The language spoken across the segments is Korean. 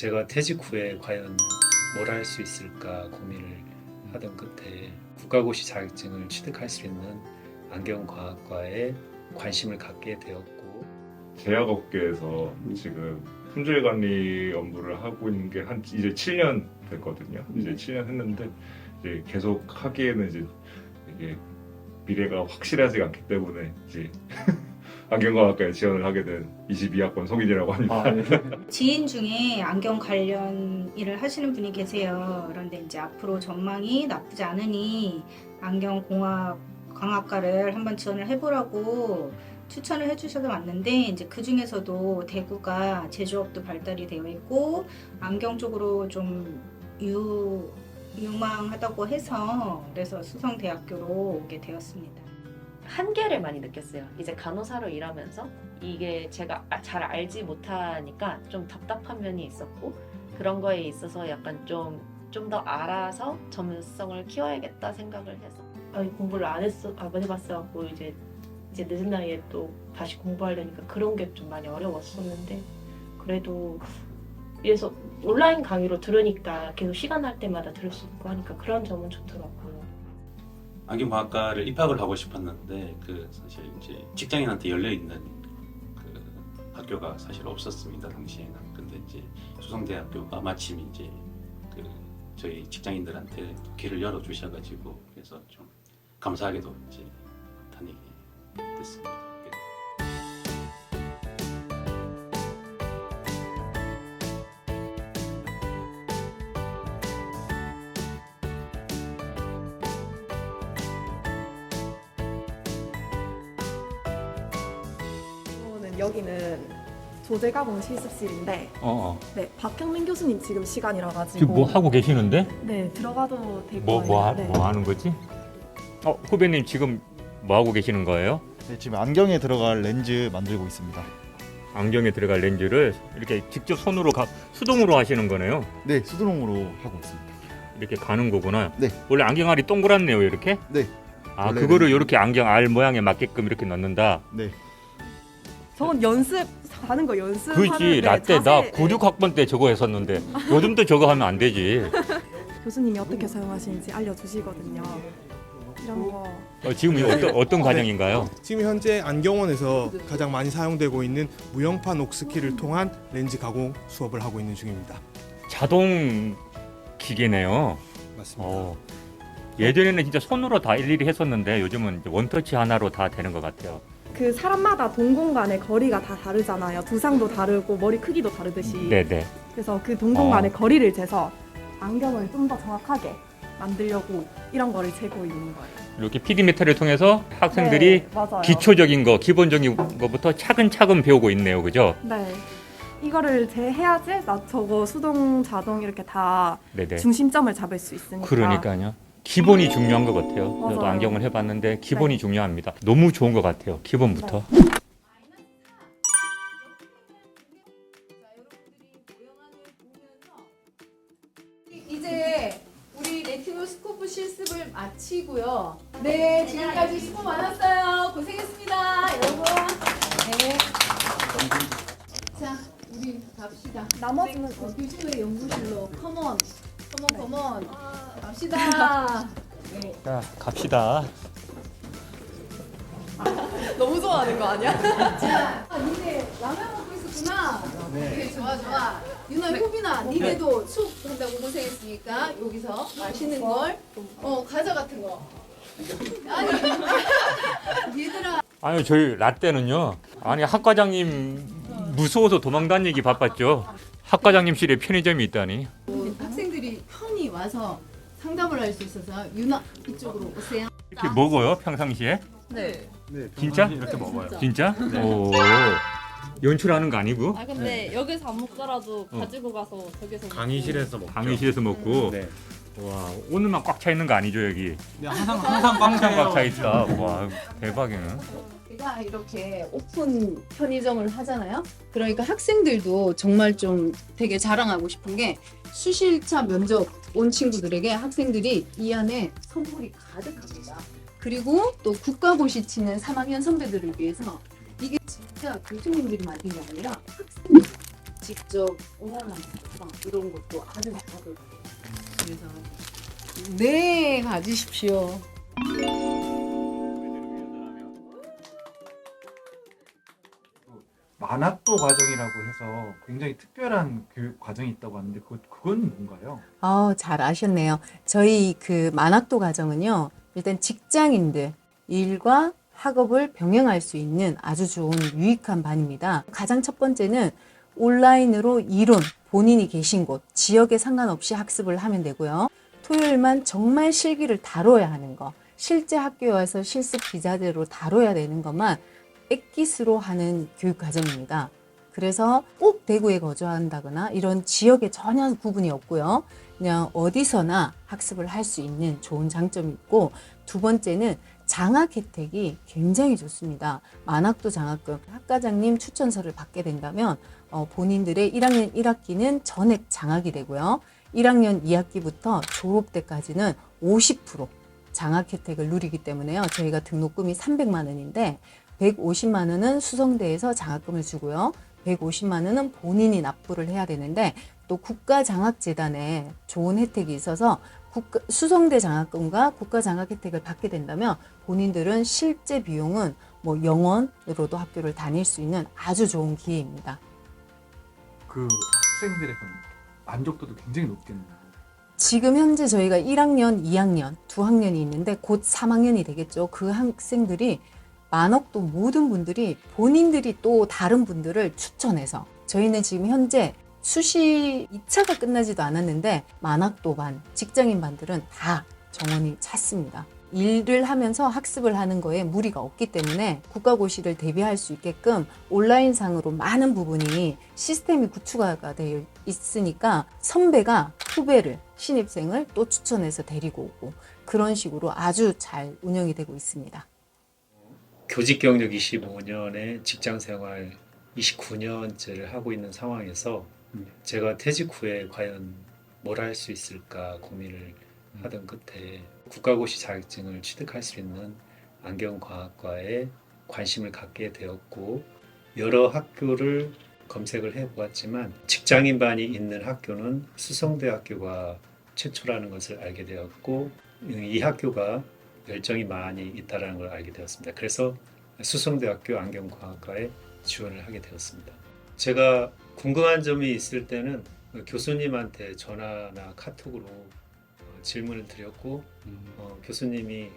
제가 퇴직 후에 과연 뭘 할 수 있을까 고민을 하던 끝에 국가고시 자격증을 취득할 수 있는 안경과학과에 관심을 갖게 되었고 제약업계에서 지금 품질 관리 업무를 하고 있는 게 한 이제 7년 됐거든요. 이제 7년 했는데 이제 계속 하기에는 이제 이게 미래가 확실하지 않기 때문에 이제 안경과학과에 지원을 하게 된 22학번 송인이라고 합니다. 지인 중에 안경 관련 일을 하시는 분이 계세요. 그런데 이제 앞으로 전망이 나쁘지 않으니 안경 공학 광학과를 한번 지원을 해보라고 추천을 해주셔서 왔는데 이제 그 중에서도 대구가 제조업도 발달이 되어 있고 안경 쪽으로 좀 유, 유망하다고 해서 그래서 수성대학교로 오게 되었습니다. 한계를 많이 느꼈어요. 이제 간호사로 일하면서 이게 제가 아- 잘 알지 못하니까 좀 답답한 면이 있었고 그런 거에 있어서 약간 좀 좀 더 알아서 전문성을 키워야겠다 생각을 해서 아니 공부를 안 했어 안 해봤어갖고 이제 이제 늦은 나이에 또 다시 공부하려니까 그런 게 좀 많이 어려웠었는데 그래도 위에서 온라인 강의로 들으니까 계속 시간 날 때마다 들을 수 있고 하니까 그런 점은 좋더라고요. 안경과학과를 입학을 하고 싶었는데 그 사실 이제 직장인한테 열려 있는 그 학교가 사실 없었습니다 당시에는. 근데 이제 수성대학교가 마침 이제 그 저희 직장인들한테 길을 열어 주셔가지고 그래서 좀 감사하게도 이제 다니게 됐습니다. 여기는 조제 가공 실습실인데 어, 어. 네 박형민 교수님 지금 시간이라 가지고 지금 뭐 하고 계시는데? 네 들어가도 될 뭐, 거예요. 뭐, 하, 네. 뭐 하는 거지? 어, 후배님 지금 뭐 하고 계시는 거예요? 네, 지금 안경에 들어갈 렌즈 만들고 있습니다. 안경에 들어갈 렌즈를 이렇게 직접 손으로 가, 수동으로 하시는 거네요. 네, 수동으로 하고 있습니다. 이렇게 가는 거구나. 네. 원래 안경알이 동그랗네요, 이렇게? 네. 아, 원래는- 그거를 이렇게 안경 알 모양에 맞게끔 이렇게 넣는다. 네, 저는 연습 하는 거 연습하는 그지 나때나 9, 6학번 때 저거 했었는데 요즘도 저거 하면 안 되지. 교수님이 어떻게 사용하시는지 알려주시거든요. 이런 거 어, 지금 이거 어떤, 어떤 과정인가요? 지금 현재 안경원에서 가장 많이 사용되고 있는 무형판 옥스키를 통한 렌즈 가공 수업을 하고 있는 중입니다. 자동 기계네요. 맞습니다. 어. 예전에는 진짜 손으로 다 일일이 했었는데 요즘은 이제 원터치 하나로 다 되는 것 같아요. 그 사람마다 동공간의 거리가 다 다르잖아요. 두상도 다르고 머리 크기도 다르듯이. 네네. 그래서 그 동공간의 어. 거리를 재서 안경을 좀 더 정확하게 만들려고 이런 거를 재고 있는 거예요. 이렇게 PD 메타를 통해서 학생들이 네, 맞아요. 기초적인 거, 기본적인 거부터 차근차근 배우고 있네요, 그죠? 네. 이거를 재해야지 나 저거 수동 자동 이렇게 다 네네. 중심점을 잡을 수 있으니까. 그러니까요. 기본이 중요한 것 같아요. 저도 맞아요. 안경을 해봤는데 기본이 네. 중요합니다. 너무 좋은 것 같아요. 기본부터. 이제 우리 레티노 스코프 실습을 마치고요. 네, 지금까지 수고 많았어요. 고생했습니다, 여러분. 네. 자, 우리 갑시다. 나머지는 어, 교수의 연구실로 컴온, 컴온, 컴온. 갑시다. 네. 자, 갑시다. 너무 좋아하는 거 아니야? 자, 아, 니네 라면 먹고 있었구나. 네. 좋아, 좋아. 유나, 효빈아, 니네도 수업 한다고 고생했으니까 여기서 맛있는 걸, 어, 과자 같은 거. 아니, 얘들아. 아니 저희 라떼는요. 아니 학과장님 무서워서 도망다니기 바빴죠. 학과장님실에 편의점이 있다니. 와서 상담을 할 수 있어서 유나 이쪽으로 오세요. 이렇게 먹어요 평상시에? 네. 진짜? 이렇게 먹어요. 진짜? 오. 연출하는 거 아니고? 아 근데 여기서 안 먹더라도 어. 가지고 가서 저기서. 강의실에서 먹죠. 강의실에서 먹고. 네. 와 오늘만 꽉 차 있는 거 아니죠 여기? 네, 항상 항상 항상 꽉 차 있다. 와 대박이네. 제가 이렇게 오픈 편의점을 하잖아요. 그러니까 학생들도 정말 좀 되게 자랑하고 싶은 게 수실차 면접 온 친구들에게 학생들이 이 안에 선물이 가득합니다. 그리고 또 국가고시 치는 3학년 선배들을 위해서 이게 진짜 교수님들이 만든 게 아니라 학생들이 직접 거 이런 것도 아주 잘하거든요. 그래서 네 가지십시오. 만학도 과정이라고 해서 굉장히 특별한 교육 과정이 있다고 하는데 그, 그건 뭔가요? 아, 잘 아셨네요. 저희 그 만학도 과정은요. 일단 직장인들 일과 학업을 병행할 수 있는 아주 좋은 유익한 반입니다. 가장 첫 번째는 온라인으로 이론, 본인이 계신 곳, 지역에 상관없이 학습을 하면 되고요. 토요일만 정말 실기를 다뤄야 하는 거, 실제 학교에 와서 실습 기자대로 다뤄야 되는 것만 액기스로 하는 교육 과정입니다. 그래서 꼭 대구에 거주한다거나 이런 지역에 전혀 구분이 없고요. 그냥 어디서나 학습을 할 수 있는 좋은 장점이 있고 두 번째는 장학 혜택이 굉장히 좋습니다. 만학도 장학금 학과장님 추천서를 받게 된다면 어, 본인들의 1학년 1학기는 전액 장학이 되고요. 1학년 2학기부터 졸업 때까지는 50% 장학 혜택을 누리기 때문에요. 저희가 등록금이 300만 원인데 150만 원은 수성대에서 장학금을 주고요. 150만 원은 본인이 납부를 해야 되는데 또 국가장학재단에 좋은 혜택이 있어서 국가, 수성대 장학금과 국가장학 혜택을 받게 된다면 본인들은 실제 비용은 뭐 영원으로도 학교를 다닐 수 있는 아주 좋은 기회입니다. 그 학생들의 그 만족도도 굉장히 높겠네요. 지금 현재 저희가 1학년, 2학년, 두 학년이 있는데 곧 3학년이 되겠죠. 그 학생들이 만억도 모든 분들이 본인들이 또 다른 분들을 추천해서 저희는 지금 현재 수시 2차가 끝나지도 않았는데 만학도 반, 직장인 반들은 다 정원이 찼습니다. 일을 하면서 학습을 하는 거에 무리가 없기 때문에 국가고시를 대비할 수 있게끔 온라인상으로 많은 부분이 시스템이 구축화가 되어 있으니까 선배가 후배를 신입생을 또 추천해서 데리고 오고 그런 식으로 아주 잘 운영이 되고 있습니다. 교직 경력 25년에 직장 생활 29년째를 하고 있는 상황에서 제가 퇴직 후에 과연 뭘 할 수 있을까 고민을 하던 끝에 국가고시 자격증을 취득할 수 있는 안경과학과에 관심을 갖게 되었고 여러 학교를 검색을 해보았지만 직장인반이 있는 학교는 수성대학교가 최초라는 것을 알게 되었고 이 학교가 열정이 많이 있다는 걸 알게 되었습니다. 그래서 수성대학교 안경과학과에 지원을 하게 되었습니다. 제가 궁금한 점이 있을 때는 교수님한테 전화나 카톡으로 어, 질문을 드렸고 어, 교수님이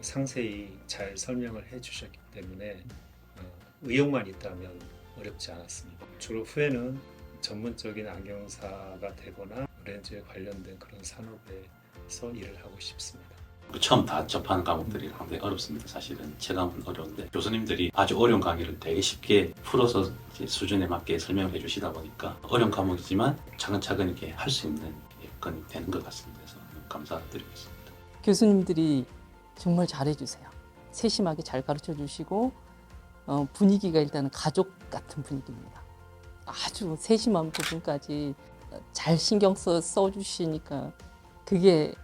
상세히 잘 설명을 해주셨기 때문에 어, 의욕만 있다면 어렵지 않았습니다. 졸업 후에는 전문적인 안경사가 되거나 렌즈에 관련된 그런 산업에서 일을 하고 싶습니다. 그 처음 다 접하는 과목들이 상당히 어렵습니다. 사실은 체감은 어려운데 교수님들이 아주 어려운 강의를 되게 쉽게 풀어서 수준에 맞게 설명을 해주시다 보니까 어려운 과목이지만 차근차근 이렇게 할 수 있는 여건이 되는 것 같습니다. 그래서 있습니다. 교수님들이 정말 잘해주세요. 세심하게 잘 가르쳐 주시고 어, 분위기가 일단은 가족 같은 분위기입니다. 아주 세심한 부분까지 잘 신경 써 써주시니까 그게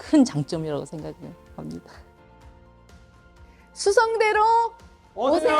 큰 장점이라고 생각을 합니다. 수성대로 오세요.